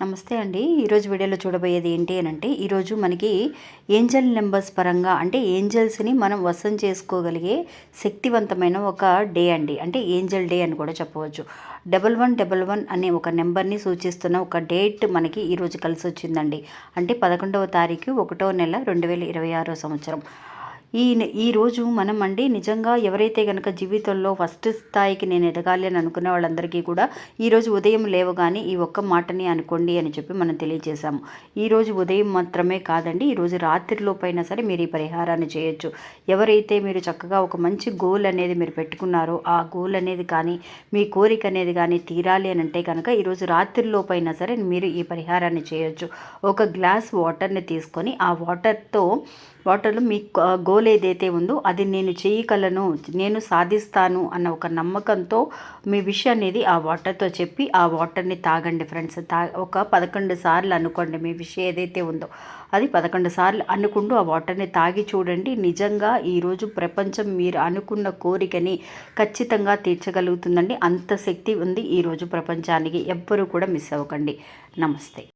నమస్తే అండి. ఈరోజు వీడియోలో చూడబోయేది ఏంటి అని అంటే ఈరోజు మనకి ఏంజల్ నెంబర్స్ పరంగా అంటే ఏంజల్స్ని మనం వశం చేసుకోగలిగే శక్తివంతమైన ఒక డే అండి. అంటే ఏంజల్ డే అని కూడా చెప్పవచ్చు. డబల్ వన్ డబల్ వన్ అనే ఒక నెంబర్ని సూచిస్తున్న ఒక డేట్ మనకి ఈరోజు కలిసి వచ్చిందండి అంటే పదకొండవ తారీఖు ఒకటో నెల రెండు వేల ఇరవై ఆరో సంవత్సరం. ఈ ఈరోజు మనం అండి నిజంగా ఎవరైతే కనుక జీవితంలో ఫస్ట్ స్థాయికి నేను ఎదగాలి అని అనుకున్న వాళ్ళందరికీ కూడా ఈరోజు ఉదయం లేవగానే ఈ ఒక్క మాటని అనుకోండి అని చెప్పి మనం తెలియజేశాము. ఈరోజు ఉదయం మాత్రమే కాదండి ఈరోజు రాత్రిలోపైనా సరే మీరు ఈ పరిహారాన్ని చేయొచ్చు. ఎవరైతే మీరు చక్కగా ఒక మంచి గోల్ అనేది మీరు పెట్టుకున్నారో ఆ గోల్ అనేది కానీ మీ కోరిక అనేది కానీ తీరాలి అని అంటే కనుక ఈరోజు రాత్రిలోపైనా సరే మీరు ఈ పరిహారాన్ని చేయొచ్చు. ఒక గ్లాస్ వాటర్ని తీసుకొని ఆ వాటర్తో వాటర్లో మీ గోల్ ఏదైతే ఉందో అది నేను చేయగలను నేను సాధిస్తాను అన్న ఒక నమ్మకంతో మీ విషయం అనేది ఆ వాటర్తో చెప్పి ఆ వాటర్ని తాగండి ఫ్రెండ్స్. తా ఒక పదకొండు సార్లు అనుకోండి మీ విషయం ఏదైతే ఉందో. అది పదకొండు సార్లు అనుకుంటూ ఆ వాటర్ని తాగి చూడండి. నిజంగా ఈరోజు ప్రపంచం మీరు అనుకున్న కోరికని ఖచ్చితంగా తీర్చగలుగుతుందండి. అంత శక్తి ఉంది ఈరోజు ప్రపంచానికి. ఎవ్వరూ కూడా మిస్ అవ్వకండి. నమస్తే.